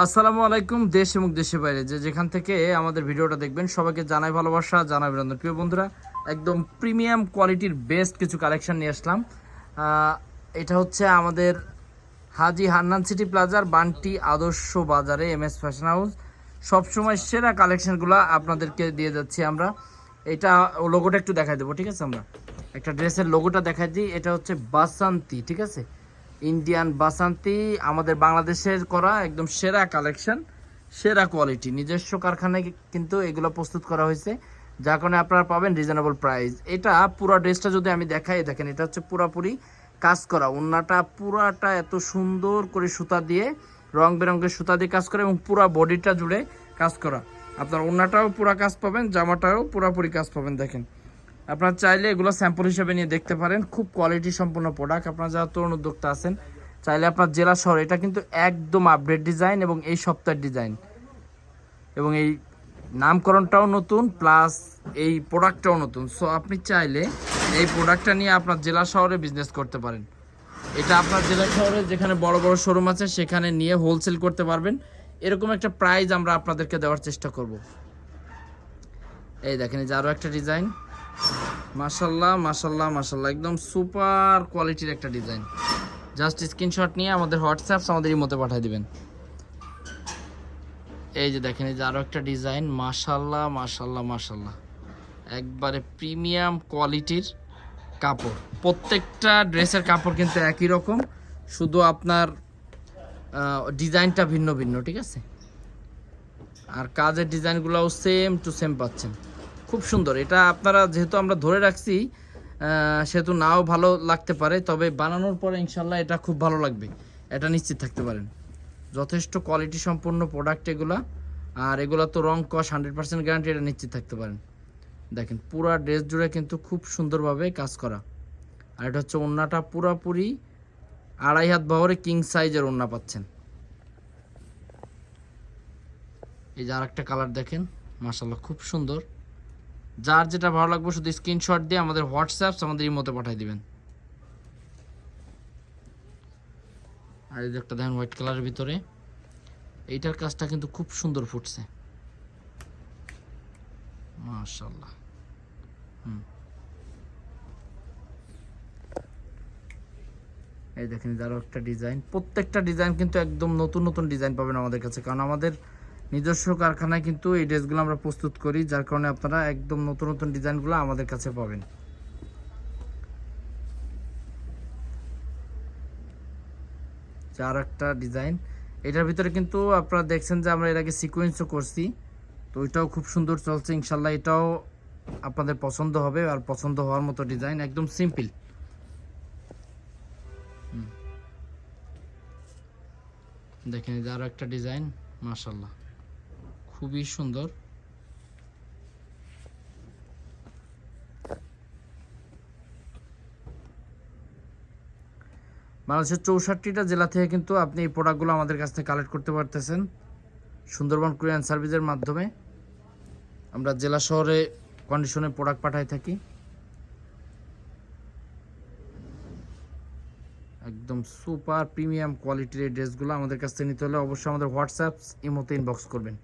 আসসালামু আলাইকুম, দেশ এবং দেশের বাইরে। যে যেখান থেকে আমাদের ভিডিওটা দেখবেন, সবাইকে জানাই ভালোবাসা, জানাই অভিনন্দন। প্রিয় বন্ধুরা, একদম প্রিমিয়াম কোয়ালিটির বেস্ট কিছু কালেকশন নিয়ে আসলাম। এটা হচ্ছে আমাদের হাজি হান্নান সিটি প্লাজার বান্টি আদর্শ বাজারে এম এস ফ্যাশন হাউস সবসময় সেরা কালেকশনগুলো আপনাদেরকে দিয়ে যাচ্ছি আমরা। এটা লোগোটা একটু দেখাই দেবো, ঠিক আছে আমরা? একটা ড্রেসের লোগোটা দেখাই দিই। এটা হচ্ছে বাসান্তি, ঠিক আছে? ইন্ডিয়ান বাসান্তি আমাদের বাংলাদেশের করা একদম সেরা কালেকশন সেরা কোয়ালিটি নিজস্ব কারখানায় কিন্তু এগুলো প্রস্তুত করা হয়েছে, যার কারণে আপনারা পাবেন রিজনেবল প্রাইস এটা পুরো ড্রেসটা যদি আমি দেখাই, দেখেন এটা হচ্ছে পুরাপুরি কাজ করা। ওন্নাটা পুরাটা এত সুন্দর করে সুতা দিয়ে, রং বেরঙের সুতা দিয়ে কাজ করা এবং পুরা বডিটা জুড়ে কাজ করা। আপনার ওন্নাটাও পুরা কাজ পাবেন, জামাটাও পুরাপুরি কাজ পাবেন, দেখেন। আপনারা চাইলে এগুলো স্যাম্পল হিসেবে নিয়ে দেখতে পারেন। খুব কোয়ালিটি সম্পন্ন প্রোডাক্ট আপনারা যারা তরুণ উদ্যোক্তা আছেন, চাইলে আপনার জেলা শহর, এটা কিন্তু একদম আপডেট ডিজাইন এবং এই সপ্তাহের ডিজাইন এবং এই নামকরণটাও নতুন প্লাস এই প্রোডাক্টটাও নতুন। সো আপনি চাইলে এই প্রোডাক্টটা নিয়ে আপনার জেলা শহরে বিজনেস করতে পারেন। এটা আপনার জেলা শহরে যেখানে বড় বড় শোরুম আছে, সেখানে নিয়ে হোলসেল করতে পারবেন। এরকম একটা প্রাইজ আমরা আপনাদেরকে দেওয়ার চেষ্টা করব। এই দেখেন যে আরও একটা ডিজাইন মাশাল্লাহ মাশাল্লাহ মাশাল্লাহ। একদম সুপার কোয়ালিটির একটা ডিজাইন। জাস্ট স্ক্রিনশট নিয়ে আমাদের হোয়াটসঅ্যাপ আমাদের ইমোতে পাঠিয়ে দিবেন। এই যে দেখেন, এই যে আরও একটা ডিজাইন। মাশাল্লাহ মাশাল্লাহ মাশাল্লাহ। একবারে প্রিমিয়াম কোয়ালিটির কাপড়। প্রত্যেকটা ড্রেসের কাপড় কিন্তু একই রকম। শুধু আপনার ডিজাইনটা ভিন্ন ভিন্ন, ঠিক আছে? আর কাজের ডিজাইনগুলোও সেম টু সেম পাচ্ছেন। খুব সুন্দর। এটা আপনারা যেহেতু আমরা ধরে রাখছি সেহেতু নাও ভালো লাগতে পারে, তবে বানানোর পরে ইনশাল্লাহ এটা খুব ভালো লাগবে। এটা নিশ্চিত থাকতে পারেন। যথেষ্ট কোয়ালিটি সম্পন্ন প্রোডাক্ট এগুলা, আর এগুলো তো রং কস হান্ড্রেড পার্সেন্ট গ্যারান্টি এটা নিশ্চিত থাকতে পারেন। দেখেন, পুরা ড্রেস জুড়ে কিন্তু খুব সুন্দরভাবে কাজ করা। আর এটা হচ্ছে ওন্নাটা পুরাপুরি আড়াই হাত বহরে কিং সাইজের ওন্না পাচ্ছেন। এই যে আর একটা কালার দেখেন মাশাল্লাহ খুব সুন্দর। যার যেটা ভালো লাগবে শুধু স্ক্রিনশট দিয়ে আমাদের হোয়াটসঅ্যাপ আমাদের এই মতো পাঠিয়ে দিবেন। আর এই একটা দেখেন হোয়াইট কালারের ভিতরে, এইটার কাজটা কিন্তু খুব সুন্দর ফুটছে। মাশাল্লাহ হুম। এই দেখেন আরও একটা ডিজাইন প্রত্যেকটা ডিজাইন কিন্তু একদম নতুন নতুন ডিজাইন পাবেন আমাদের কাছে। কারণ আমাদের নিজস্ব কারখানায় কিন্তু এই ড্রেসগুলো আমরা প্রস্তুত করি, যার কারণে আপনারা একদম নতুন নতুন ডিজাইনগুলো আমাদের কাছে পাবেন। চার একটা ডিজাইন। এটার ভিতরে কিন্তু আপনারা দেখছেন যে আমরা এর আগে সিকোয়েন্সও করছি, তো ওইটাও খুব সুন্দর চলছে। ইনশাল্লাহ এটাও আপনাদের পছন্দ হবে আর পছন্দ হওয়ার মতো ডিজাইন, একদম সিম্পল দেখেন এই যে আরও একটা ডিজাইন মাশাল্লাহ খুবই সুন্দর। বাংলাদেশের চৌষট্টিটা জেলা থেকে কিন্তু আপনি এই প্রোডাক্টগুলো আমাদের কাছ থেকে কালেক্ট করতে পারতেছেন। সুন্দরবন কুরিয়ান সার্ভিসের মাধ্যমে। আমরা জেলা শহরে কন্ডিশনে প্রোডাক্ট পাঠাই থাকি। একদম সুপার প্রিমিয়াম কোয়ালিটির এই ড্রেসগুলো আমাদের কাছ থেকে নিতে হলে অবশ্যই আমাদের হোয়াটসঅ্যাপ ইমোতে ইনবক্স করবেন।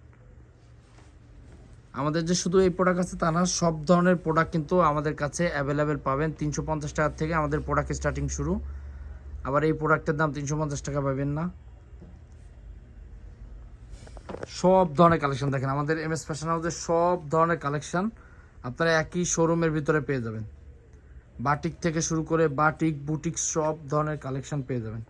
আমাদের যে শুধু এই প্রোডাক্ট আছে তা না, সব ধরনের প্রোডাক্ট কিন্তু আমাদের কাছে অ্যাভেলেবেল পাবেন। তিনশো পঞ্চাশ টাকার থেকে আমাদের প্রোডাক্ট স্টার্টিং শুরু। আবার এই প্রোডাক্টের দাম তিনশো পঞ্চাশ টাকা পাবেন না। সব ধরনের কালেকশন দেখেন। আমাদের এম এস ফ্যাশন হাউসের সব ধরনের কালেকশন আপনারা একই শোরুমের ভিতরে পেয়ে যাবেন। বাটিক থেকে শুরু করে বাটিক, বুটিক সব ধরনের কালেকশন পেয়ে যাবেন।